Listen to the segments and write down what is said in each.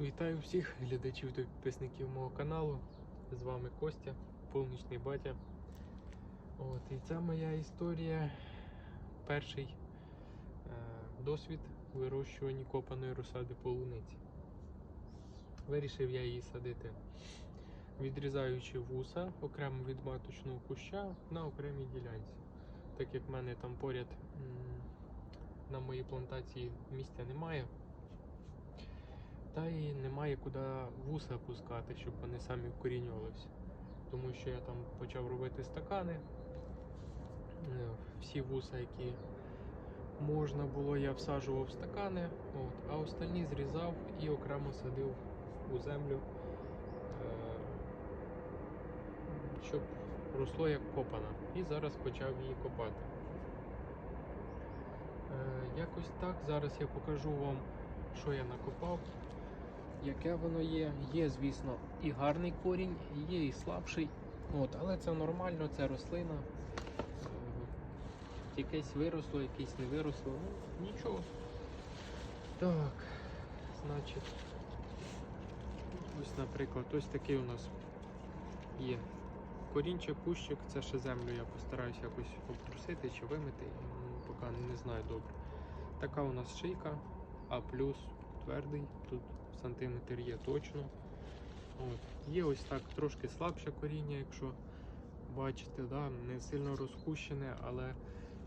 Вітаю всіх глядачів та підписників мого каналу. З вами Костя, повнічний батя. От, і це моя історія. Перший е, досвід вирощування копаної розсади полуниці. Вирішив я її садити, відрізаючи вуса окремо від маточного куща на окремій ділянці. Так як в мене там поряд на моїй плантації місця немає. Та й немає куди вуса пускати, щоб вони самі вкорінювалися. Тому що я там почав робити стакани. Е, Всі вуса, які можна було, я всаджував стакани, от, а остальні зрізав і окремо садив у землю, е, щоб росло як копана. І зараз почав її копати. Е, Якось так. Зараз я покажу вам, що я накопав яке воно є. Є, звісно, і гарний корінь, є і слабший. От, але це нормально, це рослина. Якесь виросло, якесь не виросло. Ну, нічого. Так, значить, ось, наприклад, ось такий у нас є корінчик, кущик. Це ще землю я постараюся якось обтрусити чи вимити, поки не знаю добре. Така у нас шийка, а плюс твердий. Тут сантиметр є точно. От. Є ось так трошки слабше коріння, якщо бачите, да? не сильно розкущене, але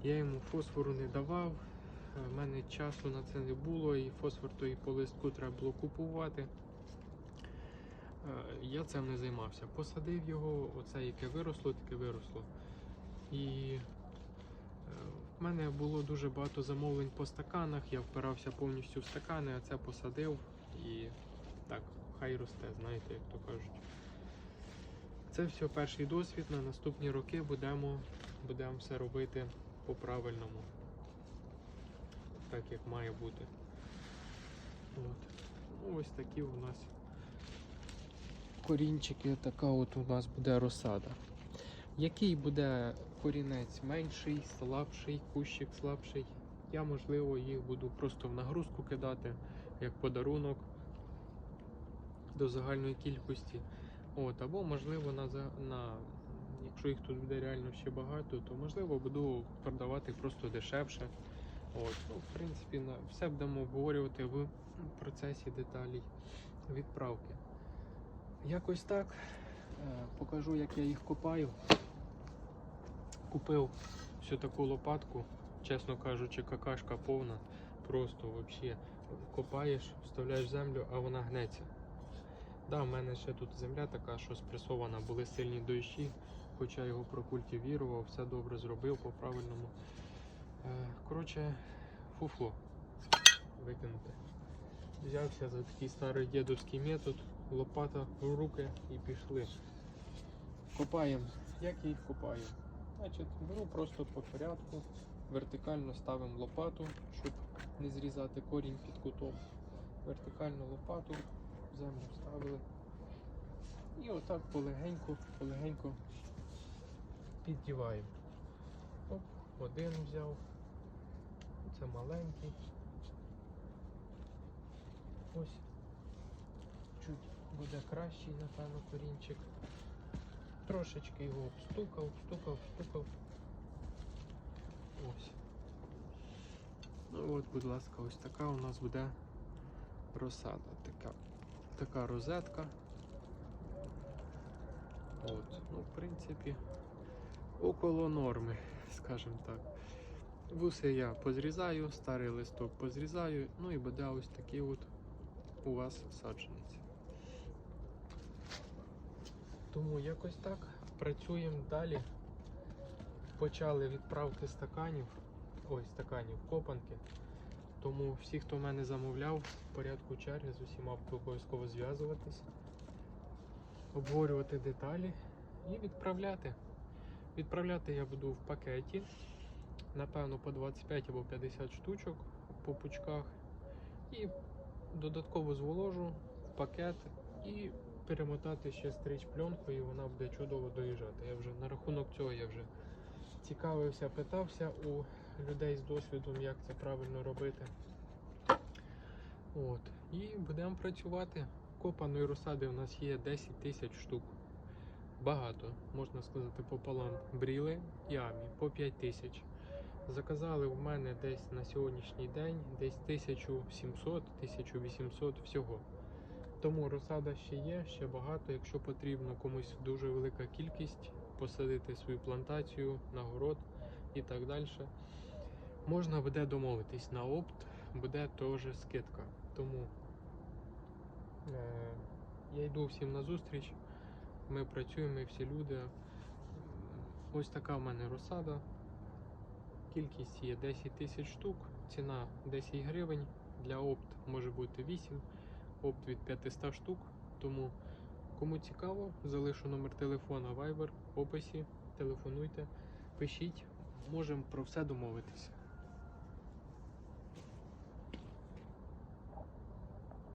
я йому фосфору не давав. У мене часу на це не було, і фосфор той по листку треба було купувати. Е, Я цим не займався. Посадив його, оце яке виросло, таке виросло. І е, в мене було дуже багато замовлень по стаканах, я впирався повністю в стакани, а це посадив і так, хай росте, знаєте, як то кажуть. Це все перший досвід. На наступні роки будемо, будемо все робити по-правильному. Так як має бути. От. Ну, ось такі у нас корінчики, така от у нас буде розсада. Який буде корінець менший, слабший, кущик слабший. Я, можливо, їх буду просто в нагрузку кидати, як подарунок до загальної кількості. От, або, можливо, на, на, якщо їх тут буде реально ще багато, то можливо буду продавати просто дешевше. От, ну, в принципі, на, все будемо обговорювати в процесі деталей відправки. Якось так. Е, Покажу, як я їх копаю. Купив всю таку лопатку, чесно кажучи, какашка повна. Просто взагалі копаєш, вставляєш землю, а вона гнеться. Да, в мене ще тут земля така, що спресована, були сильні дощі, хоча його прокультивірував, все добре зробив по-правильному. Е, коротше, фуфло викинути. Взявся за такий старий дідовський метод, лопата в руки і пішли. Копаємо. Як їх копаю? Значить, беру просто по порядку, вертикально ставимо лопату, щоб не зрізати корінь під кутом. Вертикальну лопату в землю вставили. І отак полегенько, полегенько піддіваємо. Оп, один взяв. Це маленький. Ось. Чуть буде кращий, напевно, корінчик. Трошечки його обстукав, стукав, стукав. Ось. От, будь ласка, ось така у нас буде розсада. Така, така розетка. От, ну, в принципі, около норми, скажімо так. Вуси я позрізаю, старий листок позрізаю, ну і буде ось такий от у вас саджанець. Тому якось так працюємо далі. Почали відправки стаканів, ой, стаканів, копанки. Тому всі, хто в мене замовляв, в порядку черги з усіма обов'язково зв'язуватись, обговорювати деталі і відправляти. Відправляти я буду в пакеті, напевно, по 25 або 50 штучок по пучках. І додатково зволожу в пакет і перемотати ще стріч пленкою, і вона буде чудово доїжджати. Я вже на рахунок цього я вже цікавився, питався у людей з досвідом, як це правильно робити. От. І будемо працювати. Копаної розсади у нас є 10 тисяч штук. Багато, можна сказати, пополам. Бріли і амі по 5 тисяч. Заказали в мене десь на сьогоднішній день десь 1700-1800 всього. Тому розсада ще є, ще багато. Якщо потрібно комусь дуже велика кількість, посадити свою плантацію на город і так далі. Можна буде домовитись на опт, буде теж скидка. Тому е, я йду всім на зустріч. Ми працюємо, ми всі люди. Ось така в мене розсада. Кількість є 10 тисяч штук, ціна 10 гривень. Для опт може бути 8, опт від 500 штук. Тому кому цікаво, залишу номер телефона Viber в описі. Телефонуйте, пишіть, можемо про все домовитися.